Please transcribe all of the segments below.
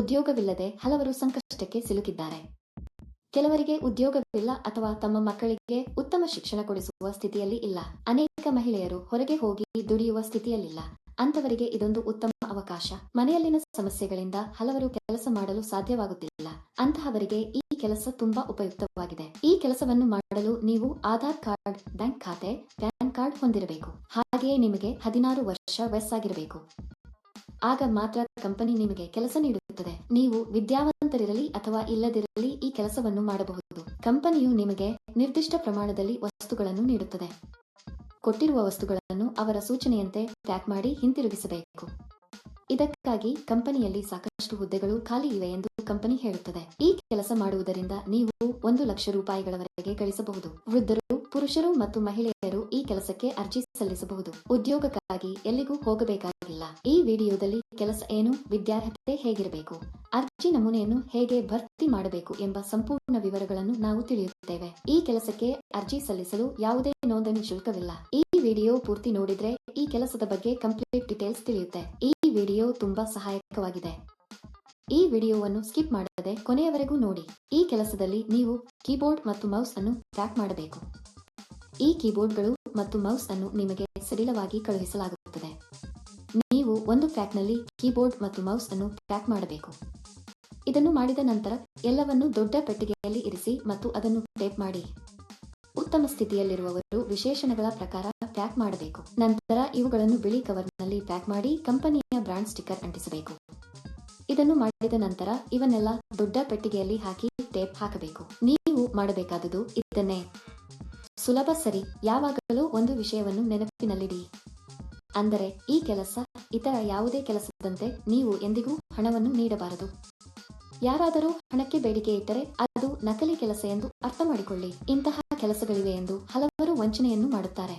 ಉದ್ಯೋಗವಿಲ್ಲದೆ ಹಲವರು ಸಂಕಷ್ಟಕ್ಕೆ ಸಿಲುಕಿದ್ದಾರೆ. ಕೆಲವರಿಗೆ ಉದ್ಯೋಗವಿಲ್ಲ ಅಥವಾ ತಮ್ಮ ಮಕ್ಕಳಿಗೆ ಉತ್ತಮ ಶಿಕ್ಷಣ ಕೊಡಿಸುವ ಸ್ಥಿತಿಯಲ್ಲಿ ಇಲ್ಲ. ಅನೇಕ ಮಹಿಳೆಯರು ಹೊರಗೆ ಹೋಗಿ ದುಡಿಯುವ ಸ್ಥಿತಿಯಲ್ಲಿಲ್ಲ. ಅಂತವರಿಗೆ ಇದೊಂದು ಉತ್ತಮ ಅವಕಾಶ. ಮನೆಯಲ್ಲಿನ ಸಮಸ್ಯೆಗಳಿಂದ ಹಲವರು ಕೆಲಸ ಮಾಡಲು ಸಾಧ್ಯವಾಗುತ್ತಿಲ್ಲ. ಅಂತಹವರಿಗೆ ಈ ಕೆಲಸ ತುಂಬಾ ಉಪಯುಕ್ತವಾಗಿದೆ. ಈ ಕೆಲಸವನ್ನು ಮಾಡಲು ನೀವು ಆಧಾರ್ ಕಾರ್ಡ್, ಬ್ಯಾಂಕ್ ಖಾತೆ, ಪ್ಯಾನ್ ಕಾರ್ಡ್ ಹೊಂದಿರಬೇಕು. ಹಾಗೆಯೇ ನಿಮಗೆ ಹದಿನಾರು ವರ್ಷ ವಯಸ್ಸಾಗಿರಬೇಕು. ಆಗ ಮಾತ್ರ ಕಂಪನಿ ನಿಮಗೆ ಕೆಲಸ ನೀಡುತ್ತದೆ. ನೀವು ವಿದ್ಯಾವಂತರಿರಲಿ ಅಥವಾ ಇಲ್ಲದಿರಲಿ ಈ ಕೆಲಸವನ್ನು ಮಾಡಬಹುದು. ಕಂಪನಿಯು ನಿಮಗೆ ನಿರ್ದಿಷ್ಟ ಪ್ರಮಾಣದಲ್ಲಿ ವಸ್ತುಗಳನ್ನು ನೀಡುತ್ತದೆ. ಕೊಟ್ಟಿರುವ ವಸ್ತುಗಳನ್ನು ಅವರ ಸೂಚನೆಯಂತೆ ಪ್ಯಾಕ್ ಮಾಡಿ ಹಿಂತಿರುಗಿಸಬೇಕು. ಇದಕ್ಕಾಗಿ ಕಂಪನಿಯಲ್ಲಿ ಸಾಕಷ್ಟು ಹುದ್ದೆಗಳು ಖಾಲಿ ಇವೆ ಎಂದು ಕಂಪನಿ ಹೇಳುತ್ತದೆ. ಈ ಕೆಲಸ ಮಾಡುವುದರಿಂದ ನೀವು ಒಂದು ಲಕ್ಷ ರೂಪಾಯಿಗಳವರೆಗೆ ಗಳಿಸಬಹುದು. ವೃದ್ಧರು ಪುರುಷರು ಮತ್ತು ಮಹಿಳೆಯರು ಈ ಕೆಲಸಕ್ಕೆ ಅರ್ಜಿ ಸಲ್ಲಿಸಬಹುದು. ಉದ್ಯೋಗಕ್ಕಾಗಿ ಎಲ್ಲಿಗೂ ಹೋಗಬೇಕಾಗಿಲ್ಲ. ಈ ವಿಡಿಯೋದಲ್ಲಿ ಕೆಲಸ ಏನು, ವಿದ್ಯಾರ್ಹತೆ ಹೇಗಿರಬೇಕು, ಅರ್ಜಿ ನಮೂನೆಯನ್ನು ಹೇಗೆ ಭರ್ತಿ ಮಾಡಬೇಕು ಎಂಬ ಸಂಪೂರ್ಣ ವಿವರಗಳನ್ನು ನಾವು ತಿಳಿಯುತ್ತೇವೆ. ಈ ಕೆಲಸಕ್ಕೆ ಅರ್ಜಿ ಸಲ್ಲಿಸಲು ಯಾವುದೇ ನೋಂದಣಿ ಶುಲ್ಕವಿಲ್ಲ. ಈ ವಿಡಿಯೋ ಪೂರ್ತಿ ನೋಡಿದ್ರೆ ಈ ಕೆಲಸದ ಬಗ್ಗೆ ಕಂಪ್ಲೀಟ್ ಡೀಟೇಲ್ಸ್ ತಿಳಿಯುತ್ತೆ. ಈ ವಿಡಿಯೋ ತುಂಬಾ ಸಹಾಯಕವಾಗಿದೆ. ಈ ವಿಡಿಯೋವನ್ನು ಸ್ಕಿಪ್ ಮಾಡದೆ ಕೊನೆಯವರೆಗೂ ನೋಡಿ. ಈ ಕೆಲಸದಲ್ಲಿ ನೀವು ಕೀಬೋರ್ಡ್ ಮತ್ತು ಮೌಸ್ ಅನ್ನು ಪ್ಯಾಕ್ ಮಾಡಬೇಕು. ಈ ಕೀಬೋರ್ಡ್ಗಳು ಮತ್ತು ಮೌಸ್ ಅನ್ನು ನಿಮಗೆ ಸಡಿಲವಾಗಿ ಕಳುಹಿಸಲಾಗುತ್ತದೆ. ನೀವು ಒಂದು ಟ್ರ್ಯಾಕ್ನಲ್ಲಿ ಕೀಬೋರ್ಡ್ ಮತ್ತು ಮೌಸ್ ಅನ್ನು ಪ್ಯಾಕ್ ಮಾಡಬೇಕು. ಇದನ್ನು ಮಾಡಿದ ನಂತರ ಎಲ್ಲವನ್ನು ದೊಡ್ಡ ಪೆಟ್ಟಿಗೆಯಲ್ಲಿ ಇರಿಸಿ ಮತ್ತು ಅದನ್ನು ಟೇಪ್ ಮಾಡಿ. ಉತ್ತಮ ಸ್ಥಿತಿಯಲ್ಲಿರುವವರು ವಿಶೇಷಣಗಳ ಪ್ರಕಾರ ಪ್ಯಾಕ್ ಮಾಡಬೇಕು. ನಂತರ ಇವುಗಳನ್ನು ಬಿಳಿ ಕವರ್ನಲ್ಲಿ ಪ್ಯಾಕ್ ಮಾಡಿ ಕಂಪನಿಯ ಬ್ರಾಂಡ್ ಸ್ಟಿಕ್ಕರ್ ಅಂಟಿಸಬೇಕು. ಇದನ್ನು ಮಾಡಿದ ನಂತರ ಇವನ್ನೆಲ್ಲ ದೊಡ್ಡ ಪೆಟ್ಟಿಗೆಯಲ್ಲಿ ಹಾಕಿ ಟೇಪ್ ಹಾಕಬೇಕು. ನೀವು ಮಾಡಬೇಕಾದದ್ದು ಇದನ್ನೇ. ಸುಲಭ ಸರಿ, ಯಾವಾಗಲೂ ಒಂದು ವಿಷಯವನ್ನು ನೆನಪಿನಲ್ಲಿಡಿ. ಅಂದರೆ, ಈ ಕೆಲಸ ಇತರ ಯಾವುದೇ ಕೆಲಸದಂತೆ ನೀವು ಎಂದಿಗೂ ಹಣವನ್ನು ನೀಡಬಾರದು. ಯಾರಾದರೂ ಹಣಕ್ಕೆ ಬೇಡಿಕೆ ಇಟ್ಟರೆ ಅದು ನಕಲಿ ಕೆಲಸ ಎಂದು ಅರ್ಥ ಮಾಡಿಕೊಳ್ಳಿ ಇಂತಹ ಕೆಲಸಗಳಿವೆ ಎಂದು ಹಲವರು ವಂಚನೆಯನ್ನು ಮಾಡುತ್ತಾರೆ.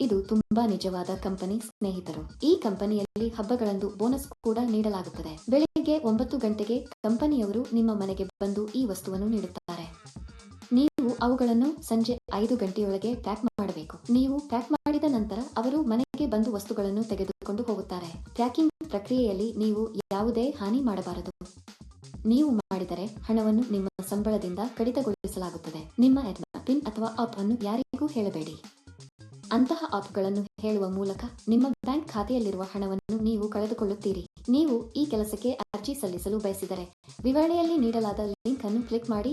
ಇದು ತುಂಬಾ ನಿಜವಾದ ಕಂಪನಿ ಸ್ನೇಹಿತರು. ಈ ಕಂಪನಿಯಲ್ಲಿ ಹಬ್ಬಗಳಂದು ಬೋನಸ್ ಕೂಡ ನೀಡಲಾಗುತ್ತದೆ. ಬೆಳಿಗ್ಗೆ ಒಂಬತ್ತು ಗಂಟೆಗೆ ಕಂಪನಿಯವರು ನಿಮ್ಮ ಮನೆಗೆ ಬಂದು ಈ ವಸ್ತುವನ್ನು ನೀಡುತ್ತಾರೆ. ನೀವು ಅವುಗಳನ್ನು ಸಂಜೆ ಐದು ಗಂಟೆಯೊಳಗೆ ಪ್ಯಾಕ್ ಮಾಡಬೇಕು. ನೀವು ಪ್ಯಾಕ್ ಮಾಡಿದ ನಂತರ ಅವರು ಮನೆಗೆ ಬಂದು ವಸ್ತುಗಳನ್ನು ತೆಗೆದುಕೊಂಡು ಹೋಗುತ್ತಾರೆ. ಪ್ಯಾಕಿಂಗ್ ಪ್ರಕ್ರಿಯೆಯಲ್ಲಿ ನೀವು ಯಾವುದೇ ಹಾನಿ ಮಾಡಬಾರದು. ನೀವು ಮಾಡಿದರೆ ಹಣವನ್ನು ನಿಮ್ಮ ಸಂಬಳದಿಂದ ಕಡಿತಗೊಳಿಸಲಾಗುತ್ತದೆ. ನಿಮ್ಮ ಪಿನ್ ಅಥವಾ ಆಪ್ ಅನ್ನು ಯಾರಿಗೂ ಹೇಳಬೇಡಿ. ಅಂತಹ ಆಪ್ಗಳನ್ನು ಹೇಳುವ ಮೂಲಕ ನಿಮ್ಮ ಬ್ಯಾಂಕ್ ಖಾತೆಯಲ್ಲಿರುವ ಹಣವನ್ನು ನೀವು ಕಳೆದುಕೊಳ್ಳುತ್ತೀರಿ. ನೀವು ಈ ಕೆಲಸಕ್ಕೆ ಅರ್ಜಿ ಸಲ್ಲಿಸಲು ಬಯಸಿದರೆ ವಿವರಣೆಯಲ್ಲಿ ನೀಡಲಾದ ಲಿಂಕ್ ಅನ್ನು ಕ್ಲಿಕ್ ಮಾಡಿ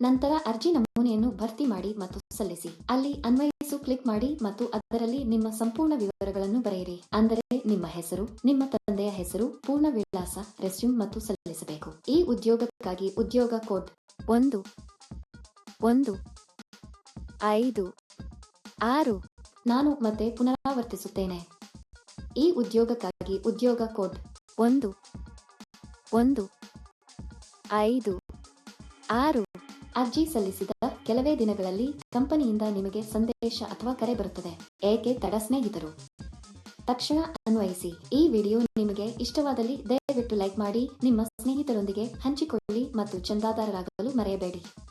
ನಂತರ ಅರ್ಜಿ ನಮೂನೆಯನ್ನು ಭರ್ತಿ ಮಾಡಿ ಮತ್ತು ಸಲ್ಲಿಸಿ. ಅಲ್ಲಿ ಅನ್ವಯಿಸು ಕ್ಲಿಕ್ ಮಾಡಿ ಮತ್ತು ಅದರಲ್ಲಿ ನಿಮ್ಮ ಸಂಪೂರ್ಣ ವಿವರಗಳನ್ನು ಬರೆಯಿರಿ. ಅಂದರೆ ನಿಮ್ಮ ಹೆಸರು, ನಿಮ್ಮ ತಂದೆಯ ಹೆಸರು, ಪೂರ್ಣ ವಿಳಾಸ, ರೆಸ್ಯೂಮ್ ಮತ್ತು ಸಲ್ಲಿಸಬೇಕು. ಈ ಉದ್ಯೋಗಕ್ಕಾಗಿ ಉದ್ಯೋಗ ಕೋಡ್ ಒಂದು ಒಂದು, ಐದು, ಆರು ನಾನು ಮತ್ತೆ ಪುನರಾವರ್ತಿಸುತ್ತೇನೆ. ಈ ಉದ್ಯೋಗಕ್ಕಾಗಿ ಉದ್ಯೋಗ ಕೋಡ್ ಒಂದು ಒಂದು, ಐದು, ಆರು ಅರ್ಜಿ ಸಲ್ಲಿಸಿದ ಕೆಲವೇ ದಿನಗಳಲ್ಲಿ ಕಂಪನಿಯಿಂದ ನಿಮಗೆ ಸಂದೇಶ ಅಥವಾ ಕರೆ ಬರುತ್ತದೆ. ಏಕೆ ತಡ ಸ್ನೇಹಿತರು? ತಕ್ಷಣ ಅನ್ವಯಿಸಿ. ಈ ವಿಡಿಯೋ ನಿಮಗೆ ಇಷ್ಟವಾದಲ್ಲಿ ದಯವಿಟ್ಟು ಲೈಕ್ ಮಾಡಿ, ನಿಮ್ಮ ಸ್ನೇಹಿತರೊಂದಿಗೆ ಹಂಚಿಕೊಳ್ಳಿ ಮತ್ತು ಚಂದಾದಾರರಾಗಲು ಮರೆಯಬೇಡಿ.